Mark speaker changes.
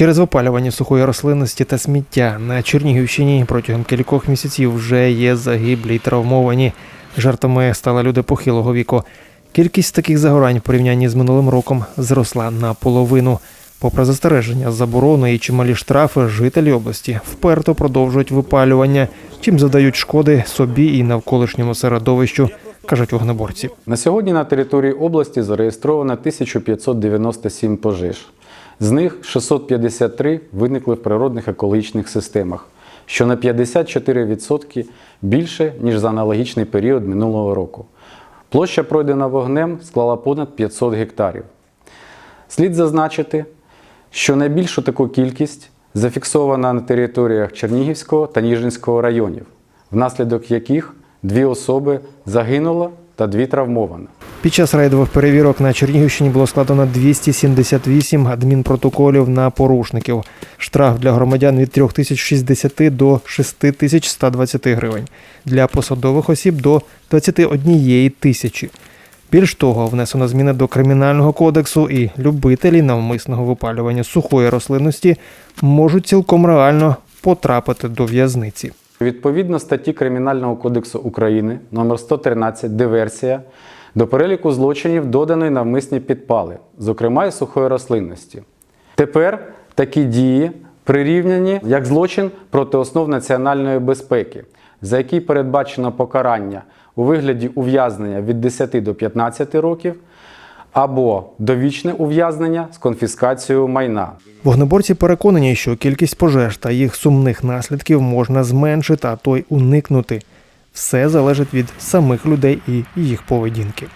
Speaker 1: Через випалювання сухої рослинності та сміття на Чернігівщині протягом кількох місяців вже є загиблі й травмовані. Жертвами стали люди похилого віку. Кількість таких загорань в порівнянні з минулим роком зросла наполовину. Попри застереження, заборони і чималі штрафи, жителі області вперто продовжують випалювання, чим задають шкоди собі і навколишньому середовищу, кажуть вогнеборці.
Speaker 2: На сьогодні на території області зареєстровано 1597 пожеж. З них 653 виникли в природних екологічних системах, що на 54% більше, ніж за аналогічний період минулого року. Площа пройдена вогнем склала понад 500 гектарів. Слід зазначити, що найбільшу таку кількість зафіксована на територіях Чернігівського та Ніжинського районів, внаслідок яких дві особи загинуло та дві травмовано.
Speaker 1: Під час рейдових перевірок на Чернігівщині було складено 278 адмінпротоколів на порушників. Штраф для громадян від 3060 до 6120 гривень. Для посадових осіб до 21 тисячі. Більш того, внесено зміни до кримінального кодексу, і любителі навмисного випалювання сухої рослинності можуть цілком реально потрапити до в'язниці.
Speaker 2: Відповідно статті Кримінального кодексу України номер 113 диверсія до переліку злочинів доданої навмисні підпали, зокрема і сухої рослинності. Тепер такі дії прирівняні як злочин проти основ національної безпеки, за який передбачено покарання у вигляді ув'язнення від 10 до 15 років або довічне ув'язнення з конфіскацією майна.
Speaker 1: Вогнеборці переконані, що кількість пожеж та їх сумних наслідків можна зменшити, а то й уникнути. Все залежить від самих людей і їх поведінки.